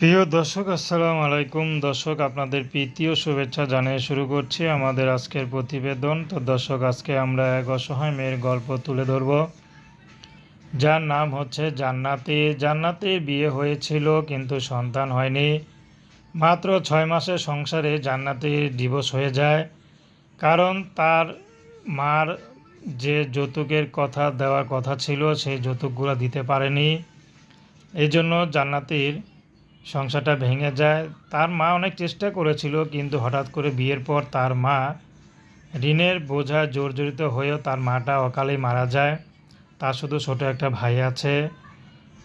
প্রিয় দর্শক, আসসালামু আলাইকুম। দর্শক, আপনাদের প্রীতি ও শুভেচ্ছা জানিয়ে শুরু করছি আমাদের আজকের প্রতিবেদন। তো দর্শক, আজকে আমরা এক অসহায় মেয়ের গল্প তুলে ধরব। যার নাম হচ্ছে জান্নাতি। জান্নাতির বিয়ে হয়েছিল, কিন্তু সন্তান হয়নি। মাত্র ছয় মাসের সংসারে জান্নাতির ডিভোর্স হয়ে যায়। কারণ তার মার যে যৌতুকের কথা দেওয়ার কথা ছিল, সেই যৌতুকগুলো দিতে পারেনি। এই জন্য জান্নাতির সংসারটা ভেঙে যায়। তার মা অনেক চেষ্টা করেছিল, কিন্তু হঠাৎ করে বিয়ের পর তার মা ঋণের বোঝা জর্জরিত হয়েও তার মাটা অকালেই মারা যায়। তার শুধু ছোট একটা ভাই আছে।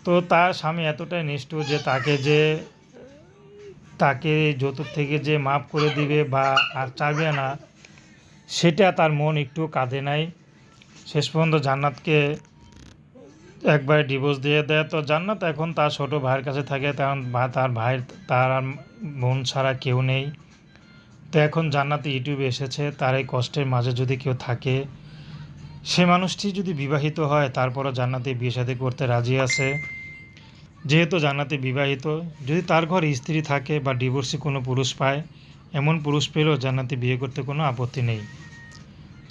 তো তার স্বামী এতটাই নিষ্ঠুর যে তাকে যে, তাকে যৌতুক থেকে যে মাফ করে দিবে বা আর চাইবে না, সেটা তার মন একটু কাঁদে নাই। শেষ পর্যন্ত জান্নাতকে একবার ডিভোর্স দিয়ে দেয়। তো জান্নাত এখন তার ছোট ভাইয়ের কাছে থাকে। কারণ তার ভাইয়ের, তার আর বোন ছাড়া কেউ নেই। তো এখন জান্নাতে ইউটিউবে এসেছে। তার এই কষ্টের মাঝে যদি কেউ থাকে, সে মানুষটি যদি বিবাহিত হয়, তারপরও জান্নাতে বিয়ে শাদী করতে রাজি আছে। যেহেতু জান্নাতে বিবাহিত, যদি তার ঘর স্ত্রী থাকে বা ডিভোর্সে কোনো পুরুষ পায়, এমন পুরুষ পেলেও জান্নাতে বিয়ে করতে কোনো আপত্তি নেই।